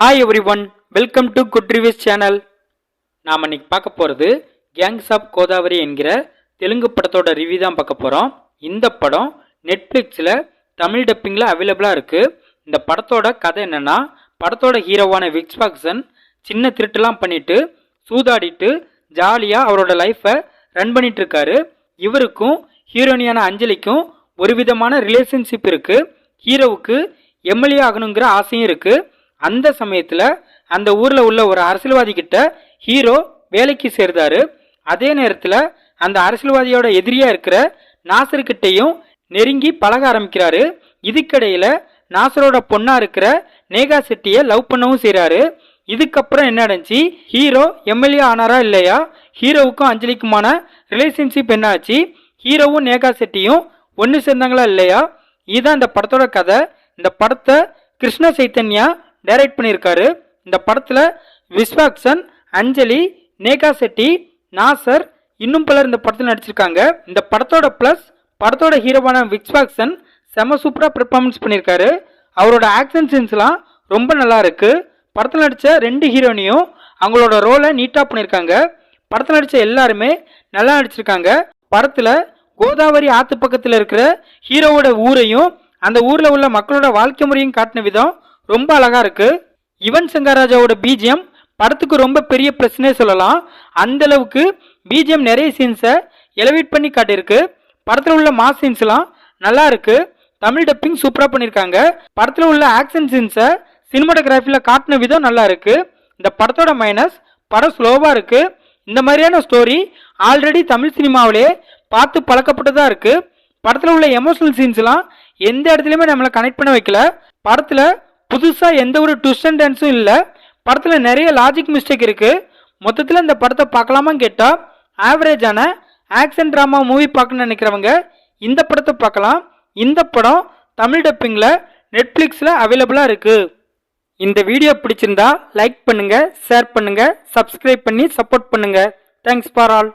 Hi everyone welcome to good reviews channel நாம் இன்னைக்கு பார்க்க போகிறது கேங்ஸ் ஆஃப் கோதாவரி என்கிற தெலுங்கு படத்தோட ரிவ்யூ தான் பார்க்க போகிறோம் இந்த படம் நெட்ஃப்ளிக்ஸில் தமிழ் டப்பிங்கில் அவைலபிளாக இருக்குது இந்த படத்தோட கதை என்னென்னா படத்தோட ஹீரோவான விக்ஸ் பாக்சன் சின்ன திருட்டுலாம் பண்ணிட்டு சூதாடிட்டு ஜாலியாக அவரோட லைஃப்பை ரன் பண்ணிட்டு இருக்காரு இவருக்கும் ஹீரோனியான அஞ்சலிக்கும் ஒரு விதமான ரிலேஷன்ஷிப் இருக்குது ஹீரோவுக்கு எம்எல்ஏ ஆகணுங்கிற ஆசையும் இருக்குது அந்த சமயத்தில் அந்த ஊரில் உள்ள ஒரு அரசியல்வாதி கிட்ட ஹீரோ வேலைக்கு சேர்ந்தாரு. அதே நேரத்தில் அந்த அரசியல்வாதியோட எதிரியாக இருக்கிற நாசர்கிட்டையும் நெருங்கி பழக ஆரம்பிக்கிறாரு. இதுக்கிடையில் நாசரோட பொண்ணாக இருக்கிற நேகா செட்டியை லவ் பண்ணவும் செய்கிறாரு இதுக்கப்புறம் என்ன நடந்துச்சு? ஹீரோ எம்எல்ஏ ஆனாரா இல்லையா? ஹீரோவுக்கும் அஞ்சலிக்குமான ரிலேஷன்ஷிப் என்ன ஆச்சு ஹீரோவும் நேகா செட்டியும் ஒன்று சேர்ந்தாங்களா இல்லையா? இதுதான் இந்த படத்தோட கதை. இந்த படத்தை கிருஷ்ண சைத்தன்யா டைரக்ட் பண்ணியிருக்காரு. இந்த படத்தில் விஸ்வாக்சன் அஞ்சலி நேகா செட்டி நாசர் இன்னும் பலர் இந்த படத்தில் நடிச்சிருக்காங்க. இந்த படத்தோட ப்ளஸ் படத்தோட ஹீரோவான விக்ஸ்வாக்சன் செம சூப்பராக பெர்ஃபார்மன்ஸ் பண்ணியிருக்காரு. அவரோட ஆக்ஷன் சீன்ஸ்லாம் ரொம்ப நல்லா இருக்கு. படத்தில் நடித்த ரெண்டு ஹீரோனையும் அவங்களோட ரோலை நீட்டாக பண்ணியிருக்காங்க. படத்தில் நடித்த எல்லாருமே நல்லா நடிச்சிருக்காங்க. படத்தில் கோதாவரி ஆத்து பக்கத்தில் இருக்கிற ஹீரோவோட ஊரையும் அந்த ஊரில் உள்ள மக்களோட வாழ்க்கை முறையும் காட்டின விதம் ரொம்ப அழகா இருக்கு. யுவன் சங்கர் ராஜாவோட பிஜிஎம் படத்துக்கு ரொம்ப பெரிய பிரச்சனையே சொல்லலாம். அந்த அளவுக்கு பிஜிஎம் நிறைய சீன்ஸை எலவேட் பண்ணி காட்டியிருக்கு. படத்தில் உள்ள மாஸ் சீன்ஸ்லாம் நல்லா இருக்கு. தமிழ் டப்பிங் சூப்பராக பண்ணியிருக்காங்க. படத்தில் உள்ள ஆக்ஷன் சீன்ஸை சினிமாட்டோகிராஃபியில் காட்டின விதம் நல்லா இருக்கு. இந்த படத்தோட மைனஸ் படம் ஸ்லோவாக இருக்கு. இந்த மாதிரியான ஸ்டோரி ஆல்ரெடி தமிழ் சினிமாவிலே பார்த்து பழக்கப்பட்டதாக இருக்கு. படத்தில் உள்ள எமோஷனல் சீன்ஸ்லாம் எந்த இடத்துலையுமே நம்மளை கனெக்ட் பண்ண வைக்கல. படத்தில் புதுசாக எந்த ஒரு ட்விஸ்ட் அண்ட் டான்ஸும் இல்லை. படத்தில் நிறைய லாஜிக் மிஸ்டேக் இருக்குது மொத்தத்தில் இந்த படத்தை பார்க்கலாமான்னு கேட்டால் ஆவரேஜான ஆக்ஷன் ட்ராமா மூவி பார்க்கணும்னு நினைக்கிறவங்க இந்த படத்தை பார்க்கலாம். இந்த படம் தமிழ் டப்பிங்கில் நெட்ஃப்ளிக்ஸில் அவைலபிளாக இருக்குது இந்த வீடியோ பிடிச்சிருந்தா லைக் பண்ணுங்கள் ஷேர் பண்ணுங்கள் சப்ஸ்கிரைப் பண்ணி சப்போர்ட் பண்ணுங்கள் தேங்க்ஸ் ஃபார் ஆல்